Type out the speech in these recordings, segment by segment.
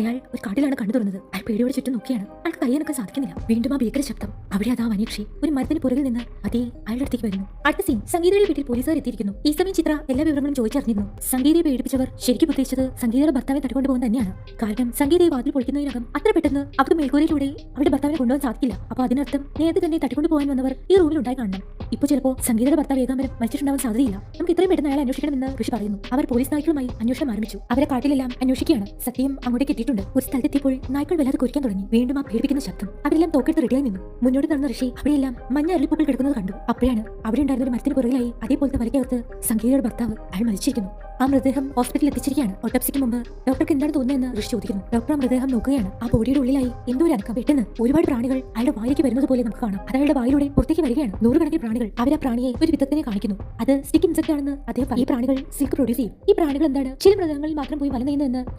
അയാൾ ഒരു കടലാണ് കണ്ണു തുറന്നത്. അയാൾ പേടിയോട് ചുറ്റും നോക്കിയാണ്. അയാൾക്ക് കയ്യാനൊക്കെ സാധിക്കുന്നില്ല. വീണ്ടും ആ ഭീകര ശബ്ദം. അവിടെ അതാ വനീക്ഷി. ഒരു മരത്തിന് പുറകിൽ നിന്ന് അതേ അയാളുടെ അടുത്തേക്ക് വരുന്നു. അടുത്ത സീൻ സംഗീതയുടെ വീട്ടിൽ പോലീസുകാർ എത്തിയിരിക്കുന്നു. ഈ സമയം ചിത്ര എല്ലാ വിവരങ്ങളും ചോദിച്ചറിഞ്ഞിരുന്നു. സംഗീതയെ പേടിപ്പിച്ചവർ ശരിക്കും ഉദ്ദേശിച്ചത് സംഗീതയുടെ ഭർത്താവെ തട്ടിക്കൊണ്ടുപോകാൻ തന്നെയാണ്. കാരണം സംഗീതയെ വാതിൽ പൊളിക്കുന്നതിനകം അത്ര പെട്ടെന്ന് അവർക്ക് മേൽക്കൂരയിലൂടെ അവരുടെ ഭർത്താവിനെ കൊണ്ടുപോകാൻ സാധിക്കില്ല. അപ്പൊ അതിനർത്ഥം നേരത്തെ തന്നെ തട്ടിക്കൊണ്ട് പോകാൻ വന്നവർ ഈ റൂമിൽ ഉണ്ടായി കാണണം. ഇപ്പോൾ ചിലപ്പോൾ സംഗീതയുടെ ഭർത്താവ് ഏകാമ്പരം മരിച്ചിട്ടുണ്ടാവാൻ സാധ്യതയില്ല. നമുക്ക് ഇത്രയും പെട്ടെന്ന് അയാൾ അന്വേഷിക്കണമെന്ന് ഋഷി പറയുന്നു. അവർ പോലീസ് നായ്ക്കളുമായി അന്വേഷണം ആരംഭിച്ചു. അവരെ കാട്ടിലെല്ലാം അന്വേഷിക്കുകയാണ്. സത്യം അങ്ങോട്ട് എത്തിയിട്ടുണ്ട്. ഒരു സ്ഥലത്തെത്തിയപ്പോൾ നായ്ക്കൾ വല്ലാതെ കുരിക്കാൻ തുടങ്ങി. വീണ്ടും ആ പേടിപ്പിക്കുന്ന ശബ്ദം. അവരെല്ലാം തോക്കെടുത്ത് റെഡിയായി നിന്നു. മുന്നോട്ട് നടന്ന ഋഷി അവിടെയെല്ലാം മഞ്ഞ അരളിപ്പൂക്കൾ കിടക്കുന്നത് കണ്ടു. അപ്പോഴാണ് അവിടെ ഉണ്ടായിരുന്ന ഒരു മരത്തിന് പുറകിലായി അതേപോലത്തെ വരയ്ക്കകത്ത് സംഗീതയുടെ ഭർത്താവ് അയാൾ മരിച്ചിരിക്കുന്നു. ആ മൃതദേഹം ഹോസ്പിറ്റലിൽ എത്തിച്ചിരിക്കുകയാണ്. ഓട്ടോപ്സിക്ക് മുമ്പ് ഡോക്ടർക്ക് എന്താണ് തോന്നുന്നത് എന്ന് ഋഷി ചോദിക്കുന്നു. ഡോക്ടർ ആ മൃതദേഹം നോക്കുകയാണ്. ആ ബോഡിയുടെ ഉള്ളിലായി എന്തോ ഒരു അനക്കം. പെട്ടെന്ന് ഒരുപാട് പ്രാണികൾ അയാളുടെ വായിലേക്ക് വരുന്നത് പോലെ നമുക്ക് കാണാം. അത് അയാളുടെ വായിലൂടെ പുറത്തേക്ക് വരികയാണ്. നൂറുകണക്കിന് പ്രാണികൾ അവർ ആ പ്രാണിയെ ഒരു വിധത്തിനെ കാണിക്കുന്നു. അത് സ്റ്റിക്ക് ഇൻസെക്ട് ആണെന്ന് അദ്ദേഹം. ഈ പ്രാണികൾ സിൽക്ക് പ്രൊഡ്യൂസ് ചെയ്യും. ഈ പ്രാണികൾ എന്താണ്? ചില മൃഗങ്ങളിൽ മാത്രം പോയി വല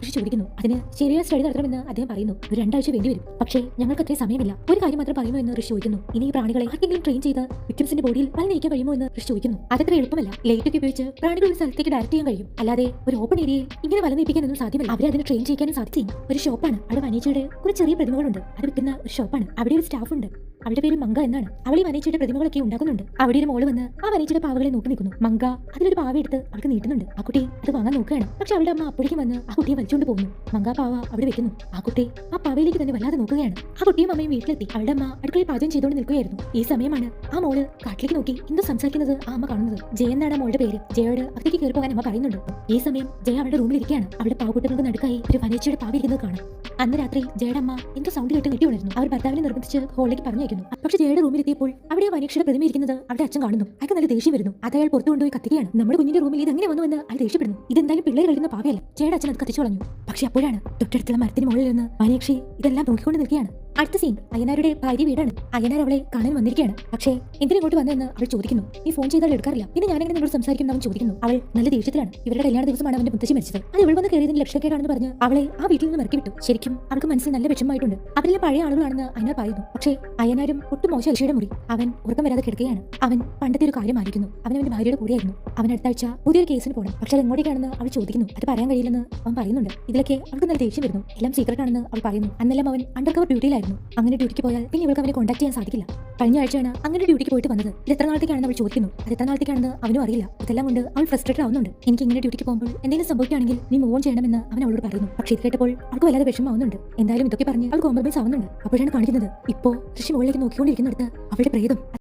ഋഷി ചോദിക്കുന്നു. അതിന് ശരിയായ സ്റ്റഡി നടത്തണമെന്ന് അദ്ദേഹം പറയുന്നു. ഒരു രണ്ടാഴ്ച വേണ്ടിവരും പക്ഷേ ഞങ്ങൾക്ക് അത്രയും സമയമില്ല. ഒരു കാര്യം മാത്രം പറയുമോ എന്ന് ഋഷി ചോദിക്കുന്നു. ഇനി ഈ പ്രാണികളെ ആർക്കെങ്കിലും ട്രെയിൻ ചെയ്ത് വിക്ടിംസിന്റെ ബോഡിയിൽ വല നയിക്കാൻ കഴിയുമോ എന്ന് ഋഷി ചോദിക്കുന്നു. അതത്ര എളുപ്പമല്ല. ലൈറ്റ് ഒക്കെ ഉപയോഗിച്ച് പ്രാണികൾ ഒരു സ്ഥലത്തേക്ക് ഡയറക്റ്റ് ചെയ്യാൻ കഴിയും. അല്ലാതെ ഒരു ഓപ്പൺ ഏരിയയിൽ ഇങ്ങനെ വല നയിപ്പിക്കാനൊന്നും സാധ്യമല്ല. അവരെ അതിന് ട്രെയിൻ ചെയ്യാനും സാധിക്കും ഒരു ഷോപ്പാണ് അവിടെ വനേച്ചയുടെ കുറച്ച് ചെറിയ പ്രതിമകളുണ്ട്. അത് വിൽക്കുന്ന ഒരു ഷോപ്പാണ് അവിടെ ഒരു സ്റ്റാഫ് ഉണ്ട്. അവളുടെ പേര് മങ്ക എന്നാണ്. അവൾ ഈ പ്രതിമകളൊക്കെ ഉണ്ടാക്കുന്നുണ്ട്. അവിടെ ഒരു മോൾ വന്ന് ആ വനേച്ചയുടെ പാവകളെ നോക്കി നിൽക്കുന്നു. മങ്ക അതിലൊരു പാവ എടുത്ത് അവൾക്ക് നീട്ടുന്നുണ്ട്. ആ കുട്ടി അത് വാങ്ങാൻ നോക്കുകയാണ്. പക്ഷെ അവളുടെ അമ്മ അപ്പോഴേക്കും വന്ന് ആ കുട്ടിയെ വലിച്ചുകൊണ്ട് പോകുന്നു. മങ്ക പാവ അവിടെ വെക്കുന്നു. ആ കുട്ടി ആ പാവയിലേക്ക് തന്നെ വല്ലാതെ നോക്കുകയാണ്. ആ കുട്ടിയും അമ്മയും വീട്ടിലെത്തി. അവളുടെ അമ്മ അടുക്കളയിൽ പാചകം ചെയ്തുകൊണ്ട് നിൽക്കുകയായിരുന്നു. ഈ സമയമാണ് ആ മോൾ കാട്ടിലേക്ക് നോക്കി എന്തോ സംസാരിക്കുന്നത് ആ അമ്മ കാണുന്നത്. ജയ എന്നാണ് മോളുടെ പേര്. ജയോട് അകത്തേക്ക് കയറി പോകാൻ അമ്മ പറയുന്നുണ്ട്. ഈ സമയം ജയ അവളുടെ റൂമിൽ ഇരിക്കുകയാണ്. അവളുടെ പാവക്കുട്ടങ്ങൾക്ക് നടുക്കായി ഒരു വനേച്ചയുടെ പാവ ഇരിക്കുന്നത് കാണാം. അന്ന് രാത്രി ജയുടെ അമ്മ എന്തോ സൗണ്ട് കേട്ട് കെട്ടി ഉണരുന്നു. അവർ ഭർത്താവിനെ നിർബന്ധിച്ച് ഹോളിലേക്ക് പറഞ്ഞയക്കുന്നു. പക്ഷെ ജയുടെ റൂമിൽ എത്തിയപ്പോൾ അവിടെ ആ വനീക്ഷയുടെ പ്രതിമ ഇരിക്കുന്നത് അവിടെ അച്ഛൻ കാണുന്നു. അയാൾക്ക് നല്ല ദേഷ്യം വരുന്നു. അത് അയാൾ പുറത്തു കൊണ്ടുപോയി കത്തിക്കുകയാണ്. നമ്മുടെ കുഞ്ഞിന്റെ റൂമിൽ ഇത് എങ്ങനെ വന്നു എന്ന് അയാൾ ദേഷ്യപ്പെടുന്നു. ഇതെന്തായാലും പിള്ളേർ കളിക്കുന്ന പാവയല്ല. ജയുടെ അച്ഛൻ അത് കത്തിച്ചു കളഞ്ഞു. പക്ഷെ അപ്പോഴാണ് തൊട്ടടുത്തുള്ള മരത്തിന് മുകളിൽ നിന്ന് വനീക്ഷി ഇതെല്ലാം നോക്കിക്കൊണ്ട് നിൽക്കുകയാണ്. അടുത്ത സീൻ അയ്യനാരുടെ ഭാര്യ വീടാണ്. അയ്യനാർ അവളെ കാണാൻ വന്നിരിക്കുകയാണ്. പക്ഷേ എന്തിനിങ്ങോട്ട് വന്നതെന്ന് അവൾ ചോദിക്കുന്നു. ഈ ഫോൺ ചെയ്താൽ എടുക്കാറില്ല. പിന്നെ ഞാനെങ്ങനെ നിന്നോട് സംസാരിക്കും എന്ന് അവൻ ചോദിക്കുന്നു. അവൾ നല്ല ദേഷ്യത്തിലാണ്. ഇവരുടെ കല്യാണ ദിവസമാണ് അവന്റെ മുത്തച്ഛി മരിച്ചത്. അത് ഇവൾ വന്ന് കയറിയതിന് ലക്ഷക്കേടാണെന്ന് പറഞ്ഞ് അവളെ ആ വീട്ടിൽ നിന്ന് ഇറക്കി വിട്ടു ശരിക്കും അവൾക്ക് മനസ്സിൽ നല്ല വിഷമമായിട്ടുണ്ട്. അവരിലെ പഴയ ആളുകളാണെന്ന് അയ്യനാർ പറയുന്നു. പക്ഷേ അയ്യനാരും ഒട്ടും മോശം ഐഷയുടെ മുറി. അവൻ ഉറക്കം വരാതെ കിടക്കുകയാണ്. അവൻ പണ്ടത്തെ ഒരു കാര്യം ആയിരിക്കുന്നു അവൻ അവന്റെ ഭാര്യയുടെ കൂടെയായിരുന്നു. അവൻ അടുത്ത ആഴ്ച പുതിയൊരു കേസിന് പോകണം പക്ഷെ അത് എങ്ങോട്ടേക്കാണെന്ന് അവൾ ചോദിക്കുന്നു. അത് പറയാൻ കഴിയില്ലെന്ന് അവൻ പറയുന്നുണ്ട്. ഇതിലൊക്കെ അവൾക്ക് നല്ല ദേഷ്യം വരുന്നു. എല്ലാം സീക്രട്ടാണെന്ന് അവൾ പറയുന്നു. അന്നെല്ലാം അവൻ അണ്ടർ കവർ ഡ്യൂട്ടിയിലായിരുന്നു അങ്ങനെ ഡ്യൂട്ടിക്ക് പോയാൽ പിന്നെ ഇവൾക്ക് അവനെ കോൺടാക്ട് ചെയ്യാൻ സാധിക്കില്ല. കഴിഞ്ഞ ആഴ്ചയാണ് അങ്ങനെ ഡ്യൂട്ടിക്ക് പോയിട്ട് വന്നത്. ഇത് എത്ര നാളത്തേക്കാണെന്ന് അവൾ ചോദിക്കുന്നു. അത് എത്ര നാളത്തേക്കാണെന്ന് അവനും അറിയില്ല. ഇതെല്ലാം കൊണ്ട് അവൾ ഫ്രസ്ട്രേറ്റഡ് ആവുന്നുണ്ട്. എനിക്ക് ഇങ്ങനെ ഡ്യൂട്ടിക്ക് പോകുമ്പോൾ എന്തെങ്കിലും സംഭവിക്കുകയാണെങ്കിൽ നീ മൂവ് ഓൺ ചെയ്യണമെന്ന് അവൻ അവളോട് പറയുന്നു. പക്ഷേ ഇത് കേട്ടപ്പോൾ അവൾക്ക് വല്ലാതെ വിഷമമാവുന്നുണ്ട്. എന്തായാലും ഇതൊക്കെ പറഞ്ഞ് അവൾ കോംപ്രമൈസ് ആവുന്നുണ്ട്. അപ്പോഴാണ് കാണിക്കുന്നത്. ഇപ്പോൾ കൃഷി മുകളിലേക്ക് നോക്കിക്കൊണ്ടിരിക്കുന്നിടത്ത് അവളുടെ പ്രേതം